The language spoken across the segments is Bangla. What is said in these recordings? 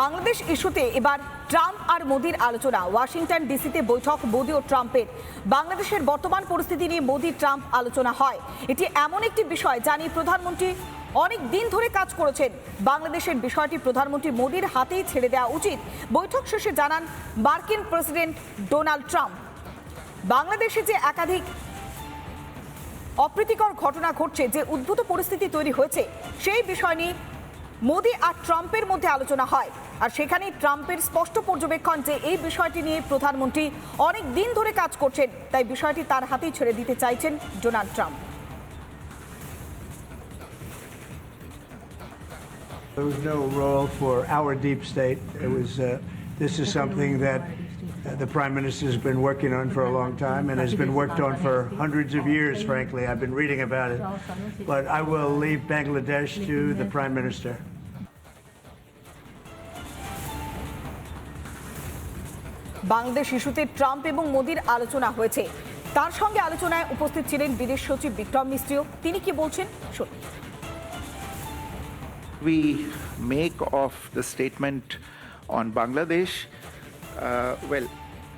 বাংলাদেশ ইস্যুতে এবার ট্রাম্প আর মোদির আলোচনা। ওয়াশিংটন ডিসিতে বৈঠক মোদি ও ট্রাম্পের। বাংলাদেশের বর্তমান পরিস্থিতি নিয়ে মোদি ট্রাম্প আলোচনা হয়। এটি এমন একটি বিষয় যা নিয়ে প্রধানমন্ত্রী অনেক দিন ধরে কাজ করেছেন। বাংলাদেশের বিষয়টি প্রধানমন্ত্রী মোদির হাতেই ছেড়ে দেওয়া উচিত। বৈঠক শেষে জানান মার্কিন প্রেসিডেন্ট ডোনাল্ড ট্রাম্প। বাংলাদেশে যে একাধিক অপ্রীতিকর ঘটনা ঘটছে, যে উদ্ভূত পরিস্থিতি তৈরি হয়েছে, সেই বিষয় নিয়ে মোদি আর ট্রাম্পের মধ্যে আলোচনা হয় আর সেখানে ট্রাম্পের স্পষ্ট পর্যবেক্ষণ যে এই বিষয়টি নিয়ে প্রধানমন্ত্রী অনেক দিন ধরে কাজ করছেন তাই বিষয়টি তার হাতেই ছেড়ে দিতে চাইছেন Donald Trump There was no role for our deep state. It was. Uh, this is something that uh, the prime minister has been working on for a long time and has been worked on for hundreds of years. Frankly, I've been reading about it, but I will leave Bangladesh to the prime minister. Bangladesh ইস্যুতে ট্রাম্প এবং মোদির আলোচনা হয়েছে তার সঙ্গে আলোচনায় উপস্থিত ছিলেন বিদেশ সচিব বিক্রম মিস্ত্রিও তিনি কি বলছেন শুনুন we make of the statement on Bangladesh? Uh, well,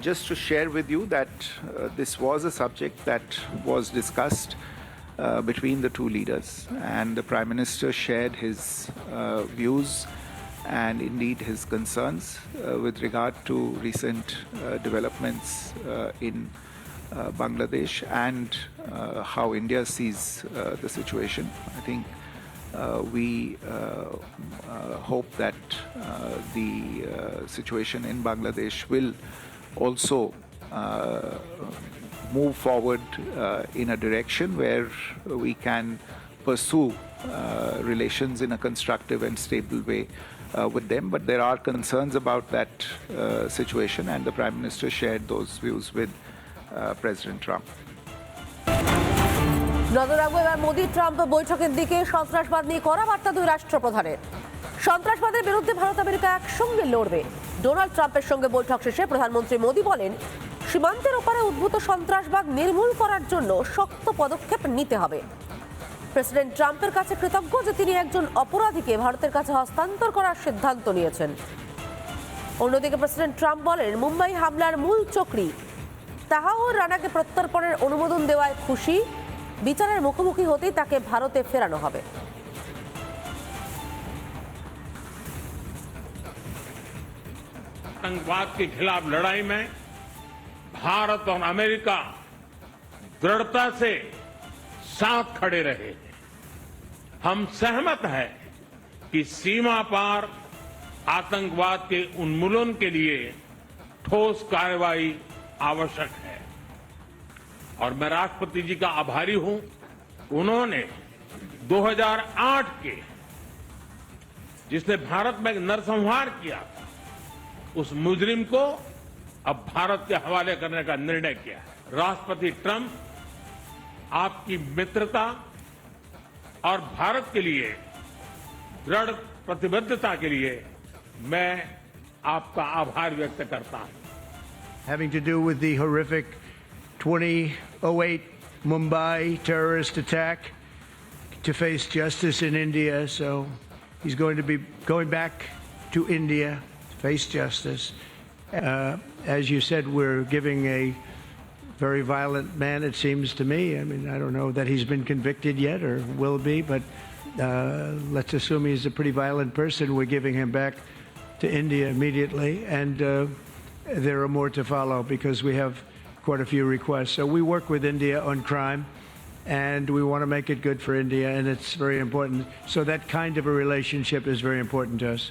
just to share with you that uh, this was a subject that was discussed uh, between the two leaders, and the Prime Minister shared his uh, views and indeed his concerns uh, with regard to recent uh, developments uh, in uh, Bangladesh and uh, how India sees uh, the situation. I think we hope that the situation in Bangladesh will also move forward in a direction where we can pursue relations in a constructive and stable way with them. But there are concerns about that uh, situation, and the Prime Minister shared those views with uh, President Trump. নজর রাখব এবার মোদি ট্রাম্প বৈঠকের দিকে সন্ত্রাসবাদ নিয়ে কড়া বার্তা দুই রাষ্ট্রপ্রধানের সন্ত্রাসবাদের বিরুদ্ধে ভারত আমেরিকা একসঙ্গে লড়বে ডোনাল্ড ট্রাম্পের সঙ্গে বৈঠক শেষে প্রধানমন্ত্রী মোদি বলেন সীমান্তের ওপারে উদ্ভূত সন্ত্রাসবাদ নির্মূল করার জন্য শক্ত পদক্ষেপ নিতে হবে প্রেসিডেন্ট ট্রাম্পের কাছে কৃতজ্ঞ যে তিনি একজন অপরাধীকে ভারতের কাছে হস্তান্তর করার সিদ্ধান্ত নিয়েছেন অন্যদিকে প্রেসিডেন্ট ট্রাম্প বলেন মুম্বাই হামলার মূল চক্রী তাহাওর রানাকে প্রত্যর্পণের অনুমোদন দেওয়ায় খুশি বিচারের মুখোমুখি হতেই তাকে ভারতে ফেরানো হবে आतंकवाद के खिलाफ लड़ाई में भारत और अमेरिका दृढ़ता से साथ खड़े रहे। हम सहमत हैं कि सीमा पार आतंकवाद के उन्मूलन के लिए ठोस कार्रवाई आवश्यक है। और मैं राष्ट्रपति जी का आभारी हूँ। उन्होंने 2008 के जिसने भारत में नरसंहार किया था उस मुजरिम को अब भारत के हवाले करने का निर्णय किया है। राष्ट्रपति Trump आपकी मित्रता और भारत के लिए दृढ़ प्रतिबद्धता के लिए मैं आपका आभार व्यक्त करता हूं having to do with the horrific 2008 Mumbai terrorist attack to face justice in India. So he's going to be going back to India to face justice. Uh, as you said, we're giving a very violent man, it seems to me. I mean, I don't know that he's been convicted yet or will be, but uh, let's assume he's a pretty violent person. We're giving him back to India immediately. And uh, there are more to follow because we have quite a few requests. So we work with India on crime, and we want to make it good for India, and it's very important. So that kind of a relationship is very important to us.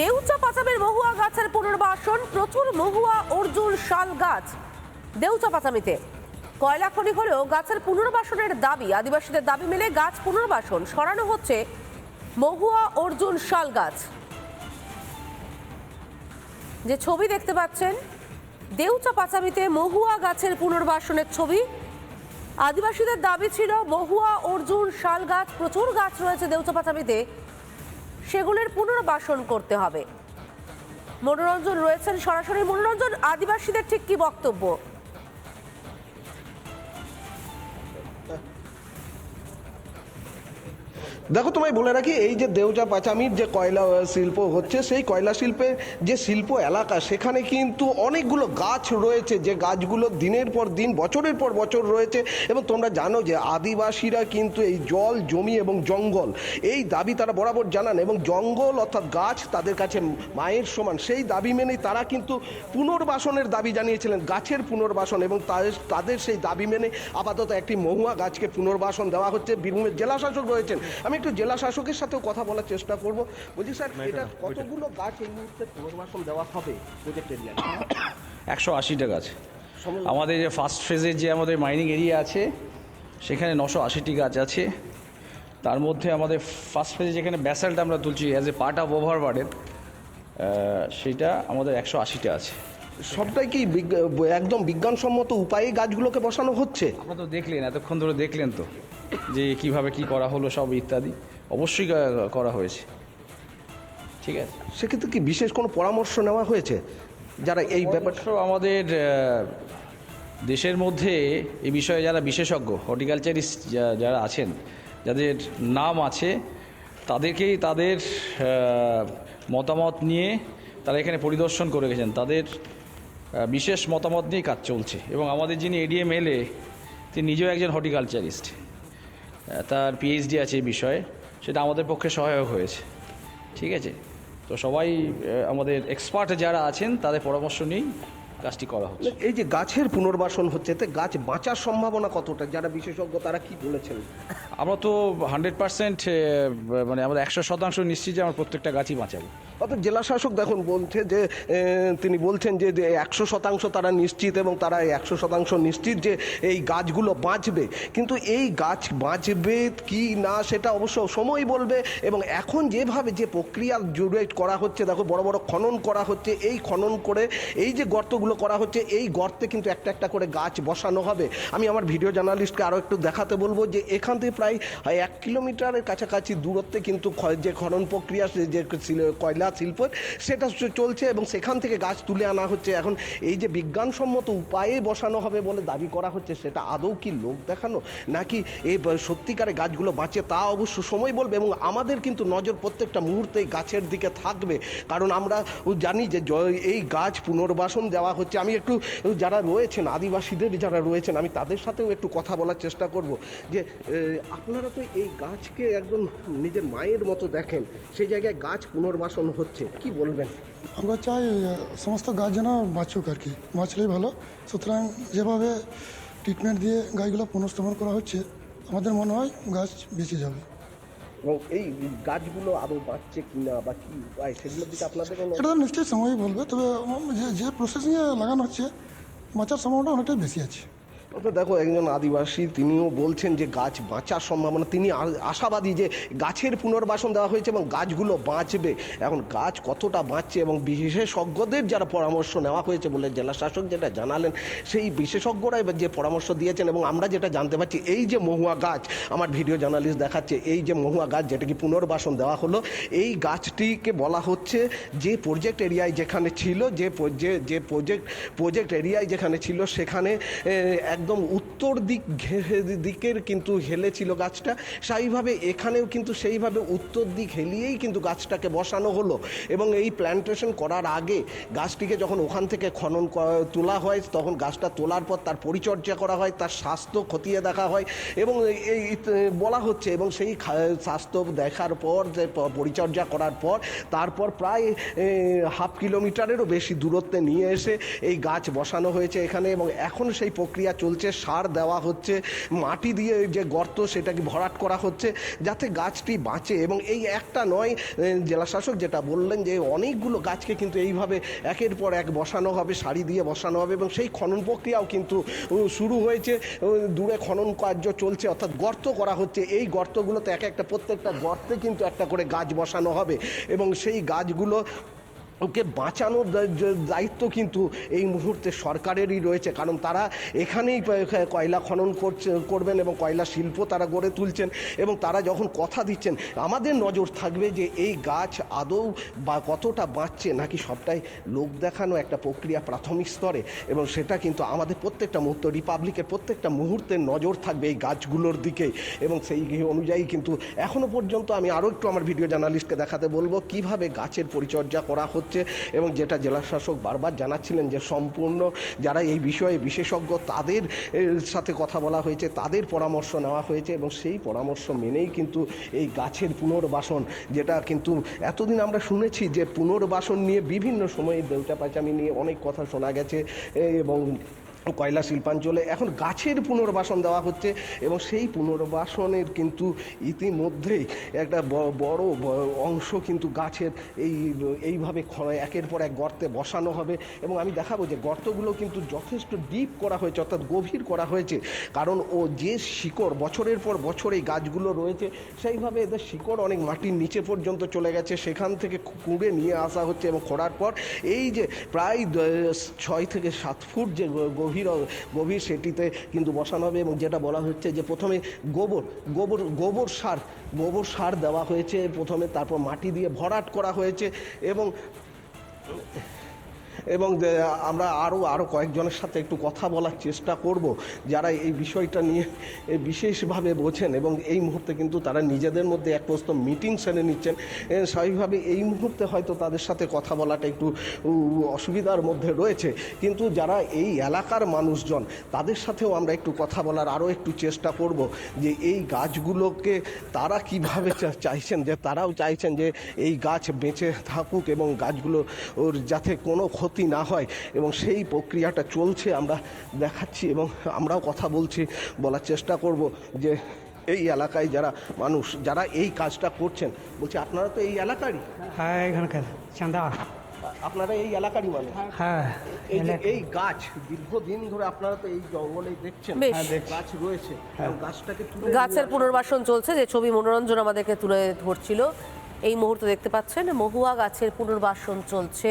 Deucha পাচামের মহুয়া গাছের পুনর্বাসন, প্রচুর মহুয়া অর্জুন শাল গাছ। দেউচা পাচামিতে কয়লা খনি হলেও গাছের পুনর্বাসনের দাবি, আদিবাসীদের দাবি মেনে গাছ পুনর্বাসন, সরানো হচ্ছে মহুয়া অর্জুন শাল গাছ। যে ছবি দেখতে পাচ্ছেন দেউচা পাচামিতে মহুয়া গাছের পুনর্বাসনের ছবি। আদিবাসীদের দাবি ছিল মহুয়া অর্জুন শাল গাছ, প্রচুর গাছ রয়েছে দেউচা পাচামিতে সেগুলোর পুনর্বাসন করতে হবে। মনোরঞ্জন রয়েছেন সরাসরি। মনোরঞ্জন আদিবাসীদের ঠিক কি বক্তব্য? দেখো, তোমায় বলে রাখি, এই যে দেউচা পাচামির যে কয়লা শিল্প হচ্ছে, সেই কয়লা শিল্পের যে শিল্প এলাকা, সেখানে কিন্তু অনেকগুলো গাছ রয়েছে, যে গাছগুলো দিনের পর দিন, বছরের পর বছর রয়েছে। এবং তোমরা জানো যে আদিবাসীরা কিন্তু এই জল, জমি এবং জঙ্গল, এই দাবি তারা বরাবর জানান। এবং জঙ্গল অর্থাৎ গাছ তাদের কাছে মায়ের সমান। সেই দাবি মেনেই তারা কিন্তু পুনর্বাসনের দাবি জানিয়েছিলেন, গাছের পুনর্বাসন। এবং তাদের- তাদের সেই দাবি মেনে আপাতত একটি মহুয়া গাছকে পুনর্বাসন দেওয়া হচ্ছে। বীরভূমের জেলাশাসক রয়েছেন। আমি একটু জেলা শাসকের সাথেও কথা বলার চেষ্টা করব। বলছি স্যার এটা কতগুলো গাছ এই মুহূর্তে পুনর্বাসন দেওয়া হবে প্রজেক্ট এরিয়ায় একশো আশিটা গাছ। আমাদের যে ফার্স্ট ফেজের যে আমাদের মাইনিং এরিয়া আছে সেখানে নশো আশিটি গাছ আছে। তার মধ্যে আমাদের ফার্স্ট ফেজে যেখানে ব্যাসাল্ট আমরা তুলছি অ্যাজ এ পার্ট অফ ওভারবার্ডের সেটা আমাদের একশো আশিটা আছে। সবটাই কি একদম বিজ্ঞানসম্মত উপায়ে গাছগুলোকে বসানো হচ্ছে? আপনারা তো দেখলেন এতক্ষণ ধরে দেখলেন তো যে কীভাবে কি করা হলো সব ইত্যাদি। অবশ্যই করা হয়েছে। ঠিক আছে। সেক্ষেত্রে কি বিশেষ কোনো পরামর্শ নেওয়া হয়েছে? যারা এই ব্যাপারটা আমাদের দেশের মধ্যে এই বিষয়ে যারা বিশেষজ্ঞ হর্টিকালচারিস্ট যারা আছেন যাদের নাম আছে তাদেরকেই তাদের মতামত নিয়ে তারা এখানে পরিদর্শন করে গেছেন। তাদের বিশেষ মতামত নিয়েই কাজ চলছে। এবং আমাদের যিনি এডিএম এলএ তিনি নিজেও একজন হর্টিকালচারিস্ট। তার পিএইচডি আছে এই বিষয়ে। সেটা আমাদের পক্ষে সহায়ক হয়েছে। ঠিক আছে? তো সবাই আমাদের এক্সপার্ট যারা আছেন তাদের পরামর্শ নিয়েই কাজটি করা হচ্ছে। এই যে গাছের পুনর্বাসন হচ্ছে এতে গাছ বাঁচার সম্ভাবনা কতটা? যারা বিশেষজ্ঞ তারা কি বলেছেন? আমরা তো হান্ড্রেড পার্সেন্ট মানে আমরা একশো শতাংশ নিশ্চিত যে আমরা প্রত্যেকটা গাছই বাঁচাবো। অর্থাৎ জেলা শাসক দেখুন, বলছে যে তিনি বলছেন যে একশো শতাংশ তারা নিশ্চিত এবং তারা একশো শতাংশ নিশ্চিত যে এই গাছগুলো বাঁচবে। কিন্তু এই গাছ বাঁচবে কি না সেটা অবশ্য সময় বলবে এবং এখন যেভাবে যে প্রক্রিয়া জুড়ে করা হচ্ছে, দেখো বড় বড় খনন করা হচ্ছে, এই খনন করে, এই যে গর্তগুলো করা হচ্ছে, এই গর্তে কিন্তু একটা একটা করে গাছ বসানো হবে। আমি আমার ভিডিও জার্নালিস্টকে আরও একটু দেখাতে বলব যে, এখান থেকে প্রায় এক কিলোমিটারের কাছাকাছি দূরত্বে কিন্তু যে খনন প্রক্রিয়া যে ছিল- কয়লা শিল্প সেটা চলছে এবং সেখান থেকে গাছ তুলে আনা হচ্ছে। এখন এই যে বিজ্ঞানসম্মত উপায়ে বসানো হবে বলে দাবি করা হচ্ছে, সেটা আদৌ কি লোক দেখানো? নাকি এই সত্যিকারে গাছগুলো বাঁচে তা অবশ্য সময় বলবে এবং আমাদের কিন্তু নজর প্রত্যেকটা মুহূর্তে গাছের দিকে থাকবে। কারণ আমরা জানি যে এই গাছ পুনর্বাসন দেওয়া হচ্ছে। আমি একটু যারা রয়েছেন, আদিবাসীদের যারা রয়েছেন, আমি তাদের সাথেও একটু কথা বলার চেষ্টা করব যে আপনারা তো এই গাছকে একদম নিজের মায়ের মতো দেখেন। সেই জায়গায় গাছ পুনর্বাসন হচ্ছে কি বলবেন? আমরা চাই সমস্ত গাছ যেন বাঁচুক আর কি। বাঁচলেই ভালো। সুতরাং যেভাবে ট্রিটমেন্ট দিয়ে গাছগুলো পুনঃস্থাপন করা হচ্ছে আমাদের মনে হয় গাছ বেঁচে যাবে। এবং এই গাছগুলো আরও বাঁচছে কিনা বা কি উপায় সেগুলোর দিকে আপনাদের এটা নিশ্চয়ই সময়ই বলবে তবে যে যে প্রসেসিংয়ে লাগানো হচ্ছে বাঁচার সম্ভাবনা অনেকটাই বেশি আছে। তো দেখো একজন আদিবাসী তিনিও বলছেন যে গাছ বাঁচার সম্ভাবনা তিনি আশাবাদী যে গাছের পুনর্বাসন দেওয়া হয়েছে এবং গাছগুলো বাঁচবে। এখন গাছ কতটা বাঁচছে এবং বিশেষজ্ঞদের যারা পরামর্শ নেওয়া হয়েছে বলে জেলা শাসক যেটা জানালেন সেই বিশেষজ্ঞরা এবার যে পরামর্শ দিয়েছেন এবং আমরা যেটা জানতে পারছি এই যে মহুয়া গাছ আমার ভিডিও জার্নালিস্ট দেখাচ্ছে এই যে মহুয়া গাছ যেটাকে পুনর্বাসন দেওয়া হলো এই গাছটিকে বলা হচ্ছে যে প্রজেক্ট এরিয়ায় যেখানে ছিল যে যে প্রজেক্ট প্রজেক্ট এরিয়ায় যেখানে ছিল সেখানে এ, একদম উত্তর দিক দিকের কিন্তু হেলেছিল গাছটা। সেইভাবে এখানেও কিন্তু সেইভাবে উত্তর দিক হেলিয়েই কিন্তু গাছটাকে বসানো হলো। এবং এই প্ল্যান্টেশন করার আগে গাছটিকে যখন ওখান থেকে খনন তোলা হয়, তখন গাছটা তোলার পর তার পরিচর্যা করা হয়, তার স্বাস্থ্য খতিয়ে দেখা হয় এবং এই- বলা হচ্ছে এবং সেই স্বাস্থ্য দেখার পর যে পরিচর্যা করার পর তারপর প্রায় হাফ কিলোমিটারেরও বেশি দূরত্বে নিয়ে এসে এই গাছ বসানো হয়েছে এখানে এবং এখন সেই প্রক্রিয়া চলছে সার দেওয়া হচ্ছে মাটি দিয়ে যে গর্ত সেটাকে ভরাট করা হচ্ছে যাতে গাছটি বাঁচে। এবং এই একটা নয় এ, জেলা শাসক যেটা বললেন যে অনেকগুলো গাছকে কিন্তু এইভাবে একের পর এক বসানো হবে সারি দিয়ে বসানো হবে এবং সেই খনন প্রক্রিয়াও কিন্তু শুরু হয়েছে। দূরে খনন কার্য চলছে অর্থাৎ গর্ত করা হচ্ছে। এই গর্তগুলোতে এক একটা প্রত্যেকটা গর্তে কিন্তু একটা করে গাছ বসানো হবে এবং সেই গাছগুলো ওকে বাঁচানোর দায়িত্ব কিন্তু এই মুহূর্তে সরকারেরই রয়েছে, কারণ তারা এখানেই কয়লা খনন করছে, করবেন এবং কয়লা শিল্প তারা গড়ে তুলছেন এবং তারা যখন কথা দিচ্ছেন, আমাদের নজর থাকবে যে এই গাছ আদৌ বা কতটা বাঁচছে নাকি সবটাই লোক দেখানো একটা প্রক্রিয়া প্রাথমিক স্তরে এবং সেটা কিন্তু আমাদের প্রত্যেকটা মুহূর্ত, রিপাবলিকের প্রত্যেকটা মুহূর্তের নজর থাকবে এই গাছগুলোর দিকে এবং সেই অনুযায়ী কিন্তু এখনও পর্যন্ত আমি আরও একটু আমার ভিডিও জার্নালিস্টকে দেখাতে বলব কীভাবে গাছের পরিচর্যা করা হচ্ছে। এবং যেটা জেলা শাসক বারবার জানাচ্ছিলেন যে সম্পূর্ণ যারা এই বিষয়ে বিশেষজ্ঞ তাদের সাথে কথা বলা হয়েছে, তাদের পরামর্শ নেওয়া হয়েছে এবং সেই পরামর্শ মেনেই কিন্তু এই গাছের পুনর্বাসন যেটা কিন্তু এতদিন আমরা শুনেছি যে পুনর্বাসন নিয়ে বিভিন্ন সময়ে দেউটা পাচামি নিয়ে অনেক কথা শোনা গেছে এবং কয়লা শিল্পাঞ্চলে এখন গাছের পুনর্বাসন দেওয়া হচ্ছে এবং সেই পুনর্বাসনের কিন্তু ইতিমধ্যেই একটা বড় অংশ কিন্তু গাছের এই, এইভাবে একের পর এক গর্তে বসানো হবে এবং আমি দেখাবো যে গর্তগুলো কিন্তু যথেষ্ট ডিপ করা হয়েছে, অর্থাৎ গভীর করা হয়েছে। কারণ ও যে শিকড়, বছরের পর বছর এই গাছগুলো রয়েছে, সেইভাবে এদের শিকড় অনেক মাটির নিচে পর্যন্ত চলে গেছে, সেখান থেকে কুড়ে নিয়ে আসা হচ্ছে এবং খোঁড়ার পর এই যে প্রায় ছয় থেকে সাত ফুট যে গ- গভীর গভীর সেটিতে কিন্তু বসানো হবে এবং যেটা বলা হচ্ছে যে প্রথমে গোবর গোবর গোবর সার গোবর সার দেওয়া হয়েছে প্রথমে, তারপর মাটি দিয়ে ভরাট করা হয়েছে এবং এবং আমরা আরও আরও কয়েকজনের সাথে একটু কথা বলার চেষ্টা করব, যারা এই বিষয়টা নিয়ে বিশেষভাবে বোঝেন এবং এই মুহূর্তে কিন্তু তারা নিজেদের মধ্যে এক প্রস্ত মিটিং সেরে নিচ্ছেন। স্বাভাবিকভাবে এই মুহূর্তে হয়তো তাদের সাথে কথা বলাটা একটু অসুবিধার মধ্যে রয়েছে। কিন্তু যারা এই এলাকার মানুষজন, তাদের সাথেও আমরা একটু কথা বলার আরও একটু চেষ্টা করব যে এই গাছগুলোকে তারা কীভাবে চাইছেন, যে তারাও চাইছেন যে এই গাছ বেঁচে থাকুক এবং গাছগুলো ওর যাতে কোনো ক্ষতি না হয় এবং সেই প্রক্রিয়াটা চলছে আমরা দেখাচ্ছি এবং আমরাও কথা বলছি বলার চেষ্টা করব যে এই এলাকায় যারা মানুষ যারা এই কাজটা করছেন বলছি আপনারা তো এই এলাকারই? হ্যাঁ এখানকার চাঁদা আপনারা এই এলাকারই মানুষ? হ্যাঁ এই যে এই গাছ দীর্ঘদিন ধরে আপনারা তো এই জঙ্গলেই দেখছেন হ্যাঁ, গাছ রয়েছে গাছটাকে গাছের পুনর্বাসন চলছে যে ছবি মনোরঞ্জন আমাদেরকে তুলে ধরছিল। এই মুহূর্তে দেখতে পাচ্ছেন মহুয়া গাছের পুনর্বাসন চলছে।